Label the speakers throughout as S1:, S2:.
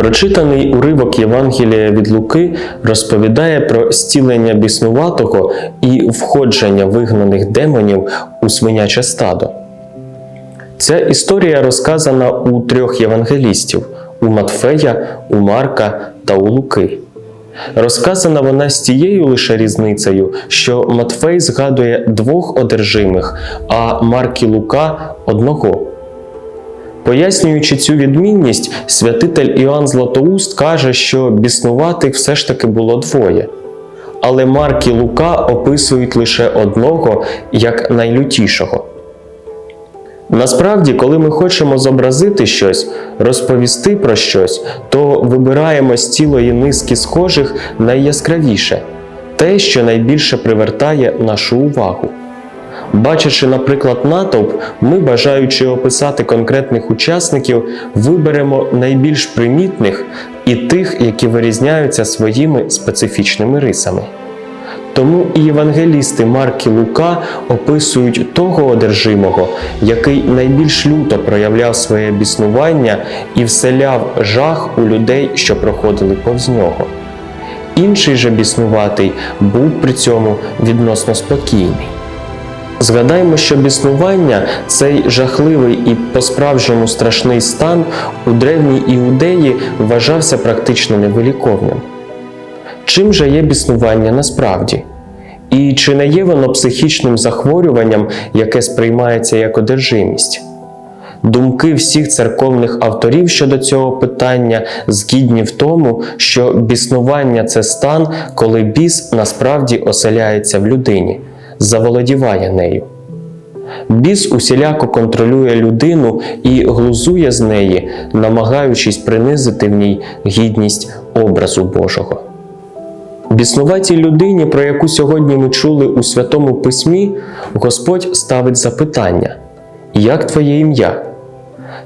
S1: Прочитаний уривок Євангелія від Луки розповідає про зцілення біснуватого і входження вигнаних демонів у свиняче стадо. Ця історія розказана у трьох євангелістів у Матфея, у Марка та у Луки. Розказана вона з тією лише різницею, що Матфей згадує двох одержимих, а Марк і Лука одного. Пояснюючи цю відмінність, святитель Іоанн Златоуст каже, що біснуватих все ж таки було двоє. Але Марк і Лука описують лише одного як найлютішого. Насправді, коли ми хочемо зобразити щось, розповісти про щось, то вибираємо з цілої низки схожих найяскравіше те, що найбільше привертає нашу увагу. Бачачи, наприклад, натовп, ми, бажаючи описати конкретних учасників, виберемо найбільш примітних і тих, які вирізняються своїми специфічними рисами. Тому і євангелісти Марк і Лука описують того одержимого, який найбільш люто проявляв своє біснування і вселяв жах у людей, що проходили повз нього. Інший же біснуватий був при цьому відносно спокійний. Згадаймо, що біснування, цей жахливий і по-справжньому страшний стан у древній іудеї вважався практично невиліковним. Чим же є біснування насправді? І чи не є воно психічним захворюванням, яке сприймається як одержимість? Думки всіх церковних авторів щодо цього питання згідні в тому, що біснування це стан, коли біс насправді оселяється в людині, заволодіває нею. Біс усіляко контролює людину і глузує з неї, намагаючись принизити в ній гідність образу Божого. Біснуватій людині, про яку сьогодні ми чули у Святому Письмі, Господь ставить запитання: Як твоє ім'я?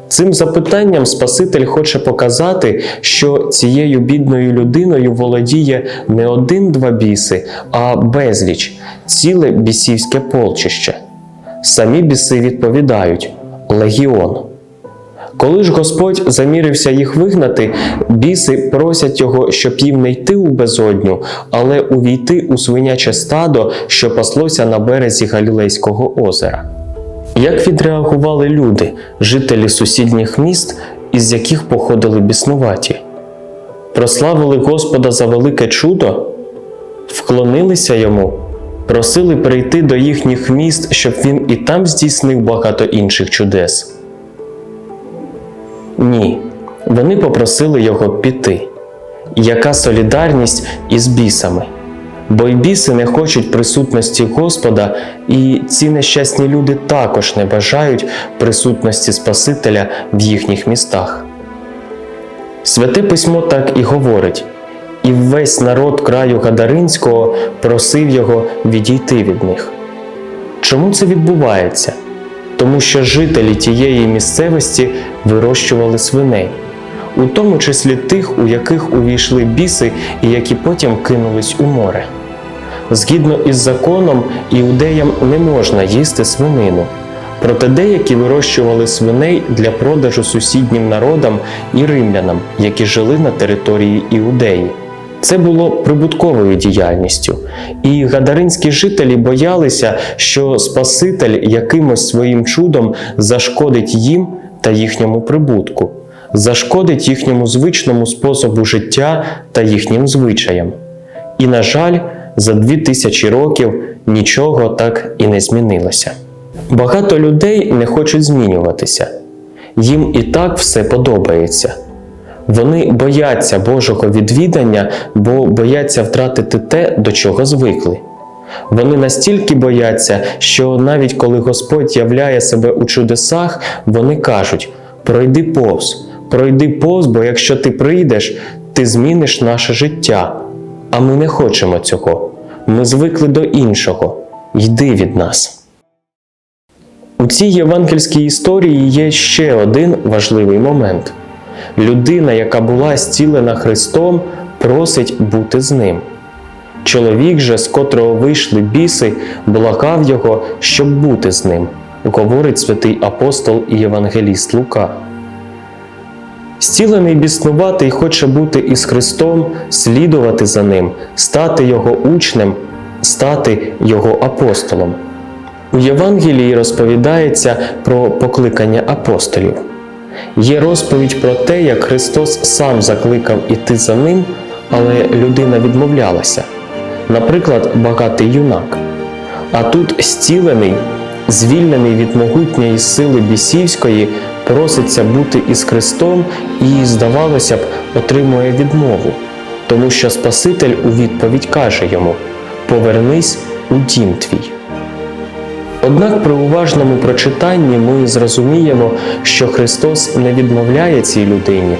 S1: Цим запитанням Спаситель хоче показати, що цією бідною людиною володіє не один-два біси, а безліч, ціле бісівське полчище. Самі біси відповідають легіон. Коли ж Господь замірився їх вигнати, біси просять його, щоб їм не йти у безодню, але увійти у свиняче стадо, що паслося на березі Галілейського озера. Як відреагували люди, жителі сусідніх міст, із яких походили біснуваті? Прославили Господа за велике чудо? Вклонилися йому, просили прийти до їхніх міст, щоб він і там здійснив багато інших чудес. Ні, вони попросили його піти. Яка солідарність із бісами? Бо й біси не хочуть присутності Господа, і ці нещасні люди також не бажають присутності Спасителя в їхніх містах. Святе письмо так і говорить: і весь народ краю Гадаринського просив його відійти від них. Чому це відбувається? Тому що жителі тієї місцевості вирощували свиней, у тому числі тих, у яких увійшли біси і які потім кинулись у море. Згідно із законом, іудеям не можна їсти свинину. Проте деякі вирощували свиней для продажу сусіднім народам і римлянам, які жили на території Іудеї. Це було прибутковою діяльністю, і гадаринські жителі боялися, що Спаситель якимось своїм чудом зашкодить їм та їхньому прибутку, зашкодить їхньому звичному способу життя та їхнім звичаям. І, на жаль, за дві тисячі років нічого так і не змінилося. Багато людей не хочуть змінюватися, їм і так все подобається. Вони бояться Божого відвідання, бо бояться втратити те, до чого звикли. Вони настільки бояться, що навіть коли Господь являє себе у чудесах, вони кажуть: пройди повз, пройди повз, бо якщо ти прийдеш, ти зміниш наше життя. А ми не хочемо цього. Ми звикли до іншого. Йди від нас. У цій євангельській історії є ще один важливий момент. Людина, яка була зцілена Христом, просить бути з ним. Чоловік же, з котрого вийшли біси, благав його, щоб бути з ним, говорить святий апостол і євангеліст Лука. Стілений біснуватий хоче бути із Христом, слідувати за ним, стати Його учнем, стати Його апостолом. У Євангелії розповідається про покликання апостолів. Є розповідь про те, як Христос сам закликав іти за ним, але людина відмовлялася. Наприклад, багатий юнак. А тут стілений, звільнений від могутньої сили бісівської, проситься бути із Христом і, здавалося б, отримує відмову, тому що Спаситель у відповідь каже йому: Повернись у дім твій. Однак при уважному прочитанні ми зрозуміємо, що Христос не відмовляє цій людині,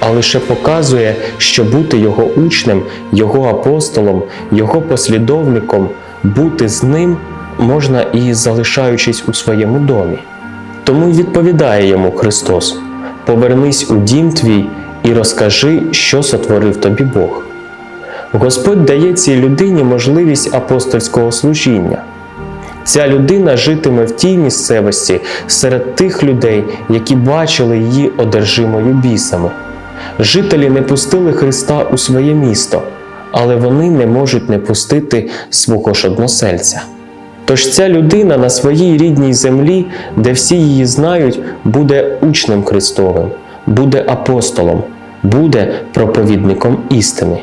S1: а лише показує, що бути Його учнем, Його апостолом, Його послідовником, бути з ним можна і залишаючись у своєму домі. Тому відповідає йому Христос: Повернись у дім твій і розкажи, що сотворив тобі Бог. Господь дає цій людині можливість апостольського служіння. Ця людина житиме в тій місцевості серед тих людей, які бачили її одержимою бісами. Жителі не пустили Христа у своє місто, але вони не можуть не пустити свого ж односельця. Тож ця людина на своїй рідній землі, де всі її знають, буде учнем Христовим, буде апостолом, буде проповідником істини.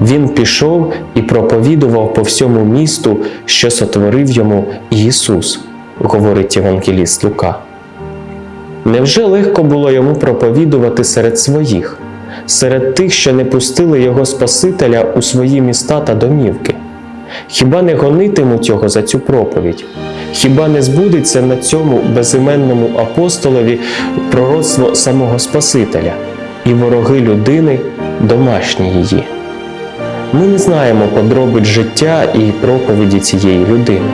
S1: Він пішов і проповідував по всьому місту, що сотворив йому Ісус, говорить Євангеліст Лука. Невже легко було йому проповідувати серед своїх, серед тих, що не пустили його Спасителя у свої міста та домівки? Хіба не гонитимуть його за цю проповідь? Хіба не збудеться на цьому безіменному апостолові пророцтво самого Спасителя і вороги людини домашні її? Ми не знаємо подробиць життя і проповіді цієї людини,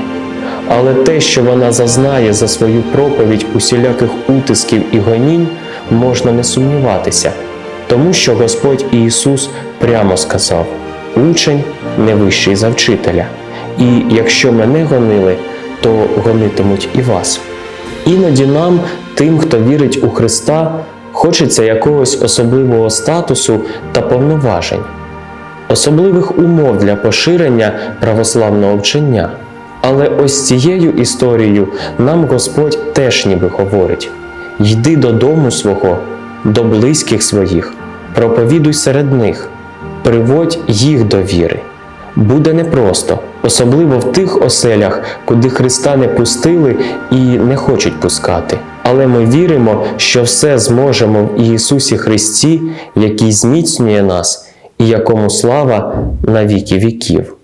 S1: але те, що вона зазнає за свою проповідь усіляких утисків і гонінь, можна не сумніватися, тому що Господь Ісус прямо сказав: учень не вищий за вчителя, і якщо мене гонили, то гонитимуть і вас. Іноді нам, тим, хто вірить у Христа, хочеться якогось особливого статусу та повноважень особливих умов для поширення православного вчення. Але ось цією історією нам Господь теж ніби говорить: йди додому свого, до близьких своїх, проповідуй серед них, приводь їх до віри. Буде непросто, особливо в тих оселях, куди Христа не пустили і не хочуть пускати. Але ми віримо, що все зможемо в Ісусі Христі, який зміцнює нас і якому слава на віки віків.